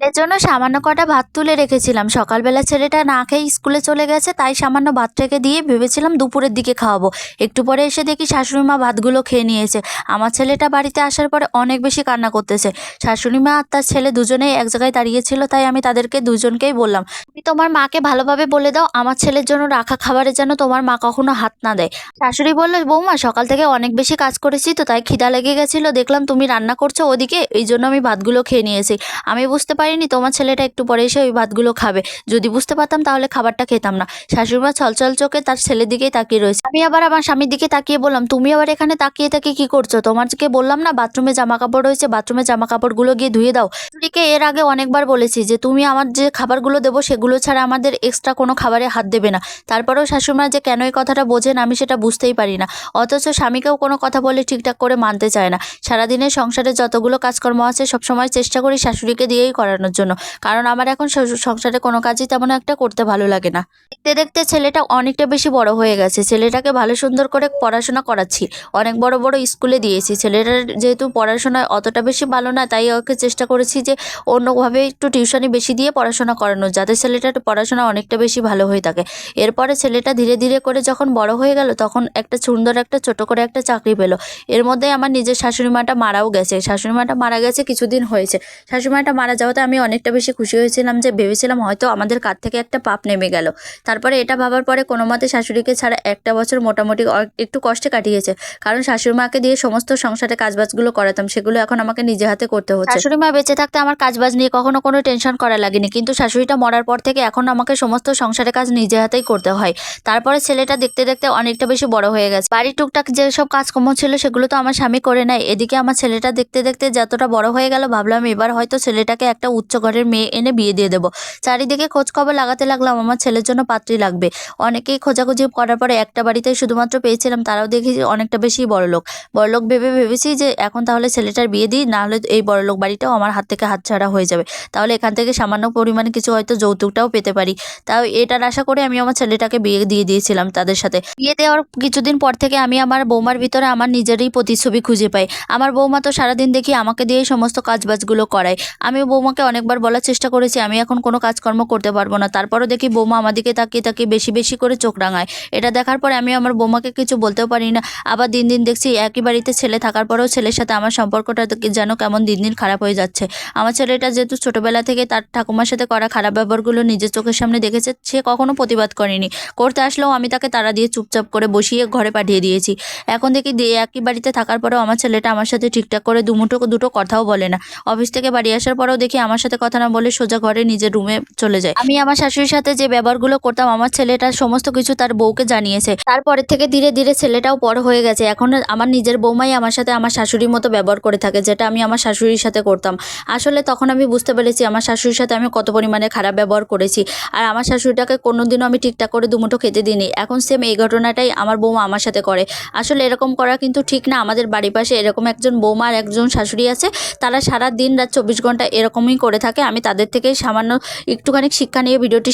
ছেলের জন্য সামান্য কটা ভাত তুলে রেখেছিলাম। সকালবেলা ছেলেটা না খেয়ে স্কুলে চলে গেছে, তাই সামান্য ভাতটাকে দিয়ে ভেবেছিলাম দুপুরের দিকে খাওয়াবো। একটু পরে এসে দেখি শাশুড়ি মা ভাতগুলো খেয়ে নিয়েছে। আমার ছেলেটা বাড়িতে আসার পরে অনেক বেশি কান্না করতেছে। শাশুড়ি মা আর তার ছেলে দুজনেই এক জায়গায় দাঁড়িয়েছিল তাই আমি তাদেরকে দুজনকেই বললাম, তুমি তোমার মাকে ভালোভাবে বলে দাও, আমার ছেলের জন্য রাখা খাবারে যেন তোমার মা কখনো হাত না দেয়। শাশুড়ি বলল, বৌমা, সকাল থেকে অনেক বেশি কাজ করেছি তো, তাই খিদা লেগে গেছিল, দেখলাম তুমি রান্না করছ ওদিকে, এই জন্য আমি ভাতগুলো খেয়ে নিয়েছি। আমি বুঝতে পারিনি, তোমার ছেলেটা একটু পরে এসে ওই ভাতগুলো খাবে। যদি বুঝতে পারতাম তাহলে খাবারটা খেতাম না। শাশুড়িমা ছলছল চোখে তার ছেলের দিকেই তাকিয়ে রয়েছে। আমি আবার আমার স্বামীর দিকে তাকিয়ে বললাম, তুমি আবার এখানে তাকিয়ে তাকিয়ে কি করছ? তোমারকে বললাম না বাথরুমে জামা কাপড় রয়েছে, বাথরুমে জামা কাপড়গুলো গিয়ে ধুয়ে দাও। শাশুড়িকে এর আগে অনেকবার বলেছি যে, তুমি আমার যে খাবারগুলো দেবো সেগুলো ছাড়া আমাদের এক্সট্রা কোনো খাবারে হাত দেবে না। তারপরেও শাশুড়িমা যে কেন এই কথাটা বোঝেন আমি সেটা বুঝতেই পারি না। অথচ স্বামীকেও কোনো কথা বলে ঠিকঠাক করে মানতে চায় না। সারাদিনের সংসারে যতগুলো কাজকর্ম আছে সবসময় চেষ্টা করি শাশুড়িকে দিয়েই করানোর জন্য। কারণ আমার এখন সংসারে কোনো কাজই তেমন একটা করতে ভালো লাগে না। দেখতে দেখতে ছেলেটা অনেকটা বেশি বড় হয়ে গেছে। ছেলেটাকে ভালো সুন্দর করে পড়াশোনা করাচ্ছি। অনেক বড় বড় স্কুলে দিয়েছি। ছেলেটার যেহেতু পড়াশোনায় অতটা বেশি ভালো না, তাই ওকে চেষ্টা করেছি যে অন্যভাবে একটু টিউশনি বেশি দিয়ে পড়াশোনা করানো যাতে ছেলেটার পড়াশোনা অনেকটা বেশি ভালো হয়ে থাকে। এরপরে ছেলেটা ধীরে ধীরে করে যখন বড় হয়ে গেল, তখন একটা সুন্দর একটা ছোট করে একটা চাকরি পেল। এর মধ্যে আমার নিজের শাশুড়ি মাটা মারাও গেছে। শাশুড়ি মাটা মারা গেছে, কিছুদিন হয়েছে। শাশুড়ি মাটা মারা যাওয়াতে আমি অনেকটা বেশি খুশি হয়েছিলাম যে ভেবেছিলাম হয়তো আমাদের কাছ থেকে একটা পাপ নেমে গেল। তারপরে এটা ভাবার পরে কোনো মতে শাশুড়িকে ছাড়া একটা বছর মোটামুটি একটু কষ্টে কাটিয়েছে। কারণ শাশুড়ি মাকে দিয়ে সমস্ত সংসারে কাজবাজগুলো করাতাম, সেগুলো এখন আমাকে নিজে হাতে করতে হচ্ছে। শাশুড়ি মা বেঁচে থাকতে আমার কাজবাজ নিয়ে কখনো কোনো টেনশন করা লাগেনি, কিন্তু শাশুড়িটা মরার পর থেকে এখন আমাকে সমস্ত সংসারের কাজ নিজে হাতেই করতে হয়। তারপরে ছেলেটা দেখতে দেখতে অনেকটা বেশি বড় হয়ে গেছে। বাড়ির টুকটাক যেসব কাজকর্ম ছিল সেগুলো তো আমার স্বামী করে নেয়। এদিকে আমার ছেলেটা দেখতে দেখতে যতটা বড় হয়ে গেল, ভাবলাম এবার হয়তো ছেলেটাকে একটা উচ্চ ঘরের মেয়ে এনে বিয়ে দিয়ে দেবো। চারিদিকে খোঁজ খবর লাগাতে লাগলাম, আমার ছেলের জন্য পাত্রী লাগবে। অনেকেই খোঁজাখুঁজি করার পরে একটা বাড়িতে শুধুমাত্র পেয়েছিলাম, তারাও দেখি অনেকটা বেশি বড়লোক। বড়লোক ভেবে ভেবেছি যে এখন তাহলে ছেলেটার বিয়ে দিই নাহলে এই বড়লোক বাড়িটাও আমার হাত থেকে হাতছাড়া হয়ে যাবে। তাহলে এখান থেকে সামান্য পরিমাণে কিছু হয়তো যৌতুকটাও পেতে পারি। তাও এটার আশা করে আমি আমার ছেলেটাকে বিয়ে দিয়ে দিয়েছিলাম তাদের সাথে। বিয়ে দেওয়ার কিছুদিন পর থেকে আমি আমার বৌমার ভিতরে আমার নিজেরই প্রতিচ্ছবি খুঁজে পাই। আমার বৌমা তো সারাদিন দেখি আমাকে দিয়েই সমস্ত কাজবাজগুলো করায়। আমি বৌমাকে অনেকবার বলার চেষ্টা করেছি, আমি এখন কোনো কাজকর্ম করতে পারব না। তারপরও দেখি বৌমা আমার দিকে তাকিয়ে তাকিয়ে বেশি বেশি করে চোখ রাঙায়। এটা দেখার পরে আমি আমার বৌমাকে কিছু বলতেও পারি না। আবার দিন দিন দেখছি একই বাড়িতে ছেলে থাকার পরেও ছেলের সাথে আমার সম্পর্কটা যেন কেমন দিন দিন খারাপ হয়ে যাচ্ছে। আমার ছেলেটা যেহেতু ছোটোবেলা থেকে তার ঠাকুমার সাথে করা খারাপ ব্যবহারগুলো নিজের চোখের সামনে দেখেছে, সে কখনো প্রতিবাদ করেনি। করতে আসলেও আমি তাকে তারা দিয়ে চুপচাপ করে বসিয়ে ঘরে পাঠিয়ে দিয়েছি। এখন দেখি একই বাড়িতে থাকার পরেও আমার ছেলেটা আমার সাথে ঠিকঠাক করে দুমুঠো দুটো কথাও বলে না। অফিস থেকে বাড়ি আসার পরেও দেখি আমার সাথে কথা না বলে সোজা ঘরে নিজের রুমে চলে যায়। আমি আমার শাশুড়ির সাথে যে ব্যবহারগুলো করতাম, আমার ছেলেটা সমস্ত কিছু তার বউকে জানিয়েছে। তারপরে থেকে ধীরে ধীরে ছেলেটাও বড় হয়ে গেছে। এখন আমার নিজের বৌমাই আমার সাথে আমার শাশুড়ির মতো ব্যবহার করে থাকে, যেটা আমি আমার শাশুড়ির সাথে করতাম। আসলে তখন আমি বুঝতে পেরেছি, আমার শাশুড়ির সাথে আমি কত পরিমাণে খারাপ ব্যবহার করেছি। আর আমার শাশুড়িটাকে কোনোদিনও আমি ঠিকঠাক করে দুমুঠো খেতে দিইনি। এখন সেম এই ঘটনাটাই আমার বৌমা আমার সাথে করে। আসলে এরকম করা কিন্তু ঠিক না। আমাদের বাড়ির পাশে এরকম একজন বৌমা আর একজন শাশুড়ি আছে। তারা সারা দিন রাত চব্বিশ ঘণ্টা এরকমই করে থাকে, আমি তাদের থেকে সামান্য একটুখানি শিক্ষা নিয়ে ভিডিওটি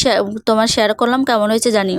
তোমার শেয়ার করলাম। কেমন হয়েছে জানিও।